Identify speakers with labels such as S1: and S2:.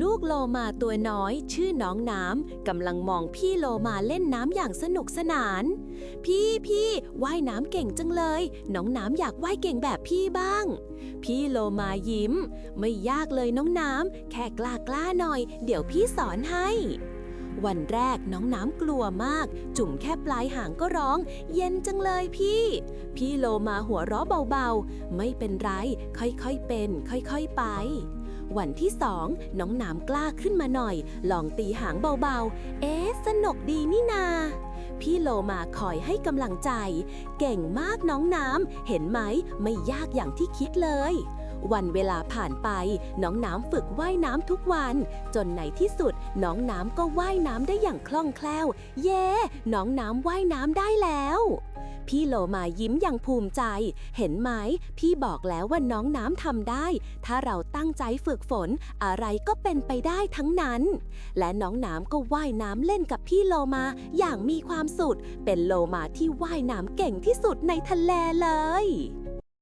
S1: ลูกโลมาตัวน้อยชื่อน้องน้ำกำลังมองพี่โลมาเล่นน้ำอย่างสนุกสนาน พี่พี่ว่ายน้ำเก่งจังเลย น้องน้ำอยากว่ายเก่งแบบพี่บ้าง พี่โลมายิ้ม ไม่ยากเลยน้องน้ำแค่กล้ากล้าหน่อย เดี๋ยวพี่สอนให้ วันแรกน้องน้ำกลัวมาก จุ่มแค่ปลายหางก็ร้อง เย็นจังเลยพี่ พี่โลมาหัวเราะเบาๆ ไม่เป็นไร ค่อยๆเป็น ค่อยๆไป วันที่สองน้องน้ำกล้าขึ้นมาหน่อย ลองตีหางเบาๆ เอ๊ะ สนุกดีนี่นา พี่โลมาคอยให้กำลังใจ เก่งมากน้องน้ำ เห็นไหม ไม่ยากอย่างที่คิดเลย วันเวลาผ่านไป น้องน้ำฝึกว่ายน้ำทุกวัน จนในที่สุด น้องน้ำก็ว่ายน้ำได้อย่างคล่องแคล่ว เย้ น้องน้ำว่ายน้ำได้แล้ว พี่โลมายิ้มอย่างภูมิใจ เห็นไหม พี่บอกแล้วว่าน้องน้ำทำได้ ถ้าเราตั้งใจฝึกฝน อะไรก็เป็นไปได้ทั้งนั้น และน้องน้ำก็ว่ายน้ำเล่นกับพี่โลมาอย่างมีความสุข เป็นโลมาที่ว่ายน้ำเก่งที่สุดในทะเลเลย